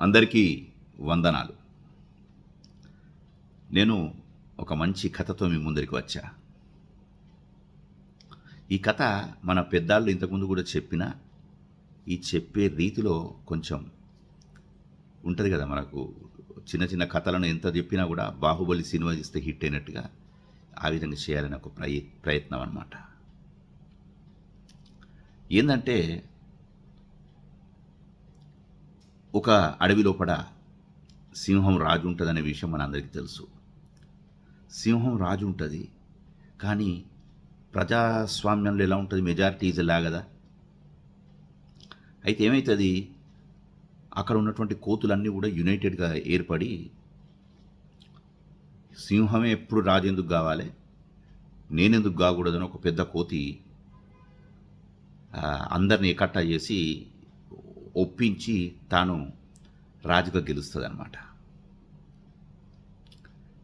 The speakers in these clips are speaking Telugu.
అందరికీ వందనాలు. నేను ఒక మంచి కథతో మీ ముందరికి వచ్చా. ఈ కథ మన పెద్దాళ్ళు ఇంతకుముందు కూడా చెప్పిన ఈ చెప్పే రీతిలో కొంచెం ఉంటుంది కదా మనకు. చిన్న చిన్న కథలను ఎంత చెప్పినా కూడా బాహుబలి సినిమా చేస్తే హిట్ అయినట్టుగా ఆ విధంగా చేయాలని ఒక ప్రయత్నం అన్నమాట. ఏంటంటే ఒక అడవి లోపల సింహం రాజు ఉంటుందనే విషయం మనందరికీ తెలుసు. సింహం రాజు ఉంటుంది కానీ ప్రజాస్వామ్యంలో ఎలా ఉంటుంది? మెజారిటీ ఇజ్ కదా. అయితే ఏమవుతుంది అక్కడ ఉన్నటువంటి కోతులన్నీ కూడా యునైటెడ్గా ఏర్పడి సింహమే ఎప్పుడు రాజు ఎందుకు కావాలి? నేనెందుకు కాకూడదని ఒక పెద్ద కోతి అందరినీ ఎకట్టా చేసి ఒప్పించి తాను రాజుగా గెలుస్తుంది అనమాట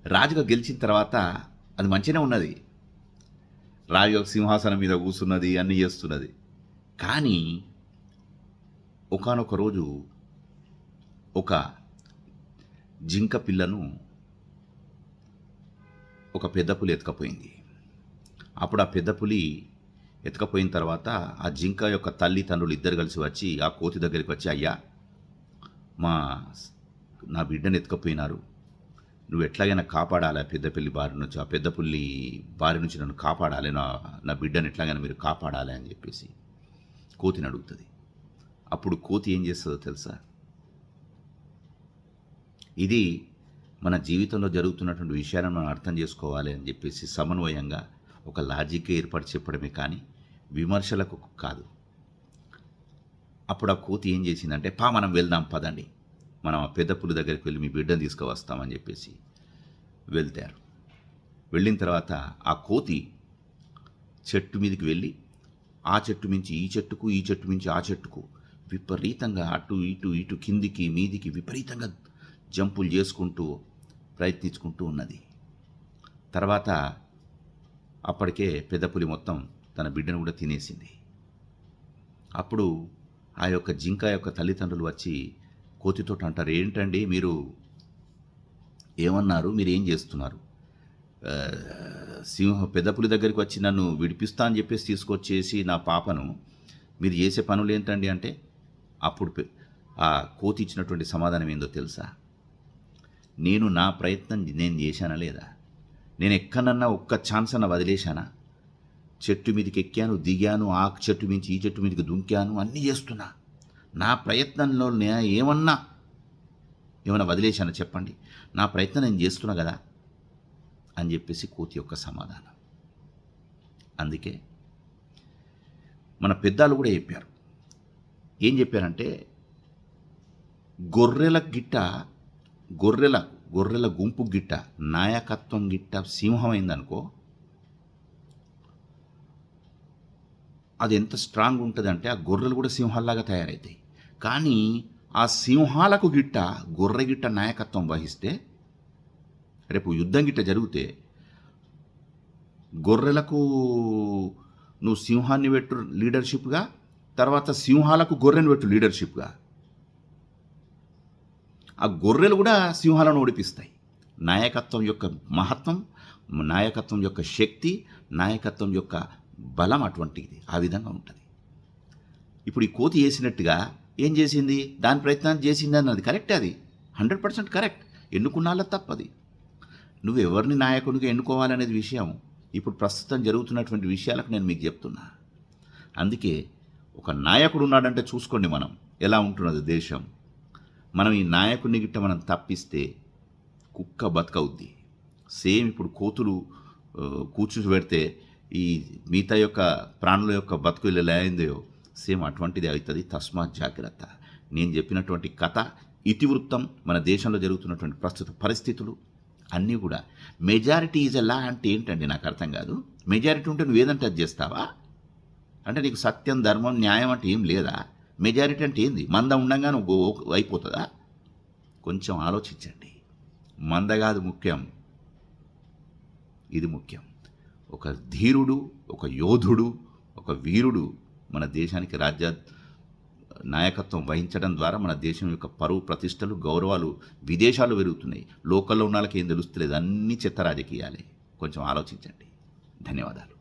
రాజుగా గెలిచిన తర్వాత అది మంచిగానే ఉన్నది. రాజు యొక్క సింహాసనం మీద కూర్చున్నది అన్నీ చేస్తున్నది. కానీ ఒకానొక రోజు ఒక జింక పిల్లను ఒక పెద్ద పులి ఎత్తుకపోయింది. అప్పుడు ఆ పెద్ద పులి ఎత్తుకపోయిన తర్వాత ఆ జింక యొక్క తల్లి తండ్రులు ఇద్దరు కలిసి వచ్చి ఆ కోతి దగ్గరికి వచ్చి అయ్యా మా నా బిడ్డను ఎత్తుకపోయినారు. నువ్వు ఎట్లాగైనా కాపాడాలి ఆ పెద్ద పిల్లి బారి నుంచి? ఆ పెద్ద పుల్లి బారి నుంచి నన్ను కాపాడాలి. నా నా బిడ్డను ఎట్లాగైనా మీరు కాపాడాలి అని చెప్పేసి కోతిని అడుగుతుంది. అప్పుడు కోతి ఏం చేస్తుందో తెలుసా? ఇది మన జీవితంలో జరుగుతున్నటువంటి విషయాలను మనం అర్థం చేసుకోవాలి అని చెప్పేసి సమన్వయంగా ఒక లాజిక్ ఏర్పాటు చెప్పడమే కానీ విమర్శలకు కాదు. అప్పుడు ఆ కోతి ఏం చేసిందంటే పా మనం వెళ్దాం పదండి. మనం ఆ పెద్ద పులి దగ్గరికి వెళ్ళి మీ బిడ్డను తీసుకువస్తామని చెప్పేసి వెళ్తారు. వెళ్ళిన తర్వాత ఆ కోతి చెట్టు మీదకి వెళ్ళి ఆ చెట్టు మించి ఈ చెట్టుకు ఈ చెట్టు మించి ఆ చెట్టుకు విపరీతంగా అటు ఇటు ఇటు కిందికి మీదికి విపరీతంగా జంపులు చేసుకుంటూ ప్రయత్నించుకుంటూ ఉన్నది. తర్వాత అప్పటికే పెద్దపులి మొత్తం తన బిడ్డను కూడా తినేసింది. అప్పుడు ఆ యొక్క జింక యొక్క తల్లిదండ్రులు వచ్చి కోతితో అంటారు ఏంటండి మీరు ఏమన్నారు? మీరు ఏం చేస్తున్నారు? సింహ పెద్ద దగ్గరికి వచ్చి నన్ను విడిపిస్తా అని చెప్పేసి తీసుకొచ్చేసి నా పాపను మీరు చేసే పనులు ఏంటండి అంటే అప్పుడు ఆ కోతి ఇచ్చినటువంటి సమాధానం ఏందో తెలుసా? నేను నా ప్రయత్నం నేను చేశానా లేదా? నేను ఎక్కడన్నా ఒక్క ఛాన్స్ అన్న వదిలేశానా? చెట్టు మీదకి ఎక్కాను దిగాను ఆ చెట్టు మించి ఈ చెట్టు మీదకి దుంకాను అన్నీ చేస్తున్నా. నా ప్రయత్నంలో నేను ఏమన్నా ఏమన్నా వదిలేశాను చెప్పండి. నా ప్రయత్నం నేను చేస్తున్నా కదా అని చెప్పేసి కోతి యొక్క సమాధానం. అందుకే మన పెద్దలు కూడా చెప్పారు. ఏం చెప్పారంటే గొర్రెల గిట్ట గొర్రెల గొర్రెల గుంపు గిట్ట నాయకత్వం గిట్ట సింహమైందనుకో అది ఎంత స్ట్రాంగ్ ఉంటుందంటే ఆ గొర్రెలు కూడా సింహాల్లాగా తయారవుతాయి కానీ ఆ సింహాలకు గిట్ట గొర్రె గిట్ట నాయకత్వం వహిస్తే రేపు యుద్ధం గిట్ట జరిగితే గొర్రెలకు నువ్వు సింహాన్ని పెట్టు లీడర్షిప్గా తర్వాత సింహాలకు గొర్రెను పెట్టు లీడర్షిప్గా. ఆ గొర్రెలు కూడా సింహాలను ఓడిపిస్తాయి. నాయకత్వం యొక్క మహత్వం నాయకత్వం యొక్క శక్తి నాయకత్వం యొక్క బలం అటువంటిది. ఆ విధంగా ఉంటుంది. ఇప్పుడు ఈ కోతి వేసినట్టుగా ఏం చేసింది? దాని ప్రయత్నం చేసింది అన్నది కరెక్ట్ అది. Hundred percent correct. ఎన్నుకున్నాళ్ళ తప్పది. నువ్వు ఎవరిని నాయకునిగా ఎన్నుకోవాలనేది విషయం ఇప్పుడు ప్రస్తుతం జరుగుతున్నటువంటి విషయాలకు నేను మీకు చెప్తున్నా. అందుకే ఒక నాయకుడు ఉన్నాడంటే చూసుకోండి మనం. ఎలా ఉంటున్నది దేశం? మనం ఈ నాయకుడిని గిట్ట మనం తప్పిస్తే కుక్క బతకవుద్ది. సేమ్ ఇప్పుడు కోతులు కూర్చు పెడితే ఈ మిగతా యొక్క ప్రాణుల యొక్క బతుకు ఇలా అయిందో సేమ్ అటువంటిది అవుతుంది. తస్మాత్ జాగ్రత్త. నేను చెప్పినటువంటి కథ ఇతివృత్తం మన దేశంలో జరుగుతున్నటువంటి ప్రస్తుత పరిస్థితులు అన్నీ కూడా. మెజారిటీ ఈజ్ లా అంటే ఏంటండి? నాకు అర్థం కాదు. మెజారిటీ ఉంటే నువ్వు ఏదంటే అది చేస్తావా? అంటే నీకు సత్యం ధర్మం న్యాయం అంటే ఏం లేదా? మెజారిటీ అంటే ఏంది? మంద ఉండగా నువ్వు అయిపోతుందా? కొంచెం ఆలోచించండి. మంద కాదు ముఖ్యం. ఇది ముఖ్యం. ఒక ధీరుడు ఒక యోధుడు ఒక వీరుడు మన దేశానికి రాజ్య నాయకత్వం వహించడం ద్వారా మన దేశం యొక్క పరువు ప్రతిష్టలు గౌరవాలు విదేశాలు పెరుగుతున్నాయి. లోకల్లో ఉన్న వాళ్ళకి ఏం తెలుస్తలేదు. అన్ని చెత్త రాజకీయాలే. కొంచెం ఆలోచించండి. ధన్యవాదాలు.